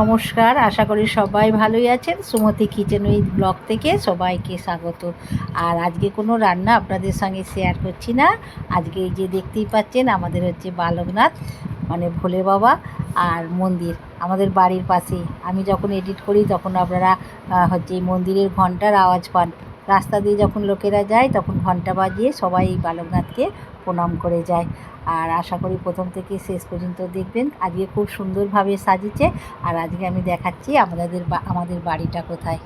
নমস্কার, আশা করি সবাই ভালোই আছেন। সুমতি কিচেন উইথ ব্লগ থেকে সবাইকে স্বাগত। আর আজকে কোনো রান্না আপনাদের সঙ্গে শেয়ার করছি না। আজকে এই যে দেখতেই পাচ্ছেন, আমাদের হচ্ছে বালকনাথ মানে ভোলে বাবা আর মন্দির, আমাদের বাড়ির পাশে। আমি যখন এডিট করি, তখন আপনারা হচ্ছে মন্দিরের ঘণ্টার আওয়াজ পান। রাস্তা দিয়ে যখন লোকেরা যায় তখন ঘণ্টা বাজিয়ে সবাই এই বালকনাথকে প্রণাম করে যায়। আর আশা করি প্রথম থেকে শেষ পর্যন্ত দেখবেন। আজকে খুব সুন্দরভাবে সাজিয়েছে। আর আজকে আমি দেখাচ্ছি আমাদের আমাদের বাড়িটা কোথায়।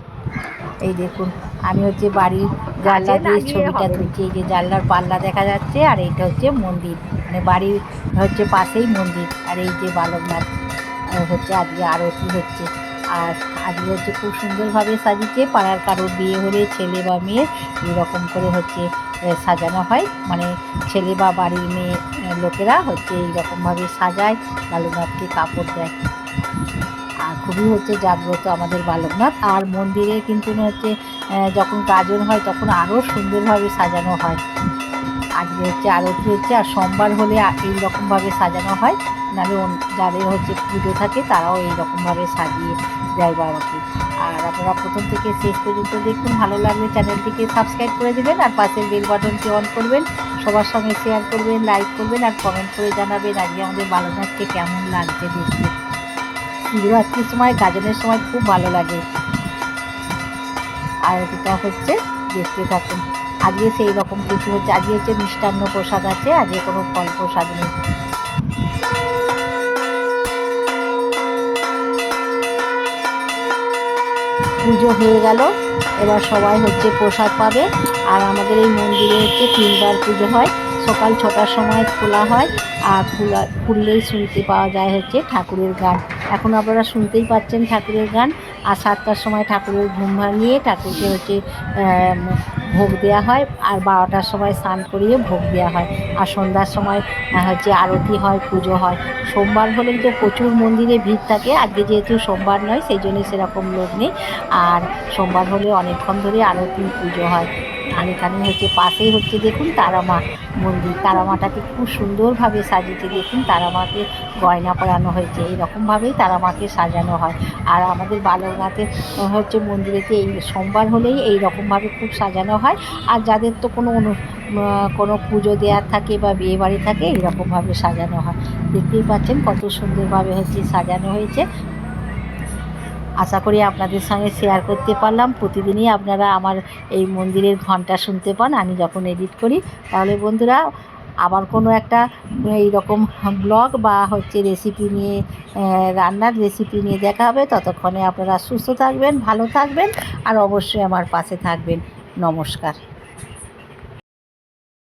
এই দেখুন আমি হচ্ছে বাড়ির জানলা দিয়ে ছবিটা তুলছি। এই যে জানলার পাল্লা দেখা যাচ্ছে আর এইটা হচ্ছে মন্দির। মানে বাড়ির হচ্ছে পাশেই মন্দির। আর এই যে বালকনাথ হচ্ছে আজকে আরতি হচ্ছে। আর আজকে হচ্ছে খুব সুন্দরভাবে সাজিয়েছে। পাড়ার কারোর বিয়ে হলে ছেলে বা মেয়ে এরকম করে হচ্ছে সাজানো হয়। মানে ছেলে বা বাড়ির মেয়ে লোকেরা হচ্ছে এইরকমভাবে সাজায় বালকনাথকে কাপড় দেয়। আর খুবই হচ্ছে জাগ্রত আমাদের বালকনাথ। আর মন্দিরে কিন্তু হচ্ছে যখন গাজন হয় তখন আরও সুন্দরভাবে সাজানো হয়। আজকে হচ্ছে আরতি হচ্ছে, আর সোমবার হলে এইরকমভাবে সাজানো হয়। নাহলে যাদের হচ্ছে পুজো থাকে, তারাও এইরকমভাবে সাজিয়ে দেয় বাবাকে আর আপনারা প্রথম থেকে শেষ পর্যন্ত দেখুন, ভালো লাগলে চ্যানেলটিকে সাবস্ক্রাইব করে দেবেন আর পাশের বেল বাটনটি অন করবেন। সবার সঙ্গে শেয়ার করবেন লাইক করবেন আর কমেন্ট করে জানাবেন আজকে আমাদের বালকনাথকে কেমন লাগছে দেখতে। শিবরাত্রির সময়, গাজনের সময় খুব ভালো লাগে। আর এটা হচ্ছে দেখতে থাকুন। আজকে সেই রকম কিছু হচ্ছে, আজকে হচ্ছে মিষ্টান্ন প্রসাদ আছে, আজকে কোনো ফল প্রসাদ নেই। পুজো হয়ে গেল। এবার সবাই হচ্ছে প্রসাদ পাবে। আর আমাদের এই মন্দিরে হচ্ছে তিনবার পুজো হয়। সকাল ছটার সময় খোলা হয় আর খোলা খুললেই শুনতে পাওয়া যায় হচ্ছে ঠাকুরের গান। এখন আপনারা শুনতেই পাচ্ছেন ঠাকুরের গান আর সাতটার সময় ঠাকুরের ঘুম ভাঙিয়ে ঠাকুরকে হচ্ছে ভোগ দেওয়া হয় আর বারোটার সময় স্নান করিয়ে ভোগ দেওয়া হয়। আর সন্ধ্যার সময় হচ্ছে আরতি হয়, পুজো হয়। সোমবার হলে তো প্রচুর মন্দিরে ভিড় থাকে। আজকে যেহেতু সোমবার নয়, সেই জন্য সেরকম লোক নেই। আর সোমবার হলে অনেকক্ষণ ধরে আরতি পুজো হয়। আর এখানে হচ্ছে পাশেই হচ্ছে দেখুন, তারামা মন্দির। তারামাটাকে খুব সুন্দরভাবে সাজিয়েছে দেখুন, তারামাকে গয়না পরানো হয়েছে। এইরকমভাবেই তারামাকে সাজানো হয়। আর আমাদের বালকনাথের হচ্ছে মন্দিরেতে এই সোমবার হলেই এই রকমভাবে খুব সাজানো হয়। আর যাদের তো কোনো অনু কোনো পুজো দেওয়ার থাকে বা বিয়ে বাড়ি থাকে, এইরকমভাবে সাজানো হয়। দেখতেই পাচ্ছেন কত সুন্দরভাবে হচ্ছে সাজানো হয়েছে। আশা করি আপনাদের সঙ্গে শেয়ার করতে পারলাম। প্রতিদিনই আপনারা আমার এই মন্দিরের ঘণ্টা শুনতে পান, আমি যখন এডিট করি। তাহলে বন্ধুরা, আবার কোনো একটা এইরকম ব্লগ বা হচ্ছে রেসিপি নিয়ে রান্নার রেসিপি নিয়ে দেখা হবে, ততক্ষণে আপনারা সুস্থ থাকবেন, ভালো থাকবেন, আর অবশ্যই আমার পাশে থাকবেন। নমস্কার।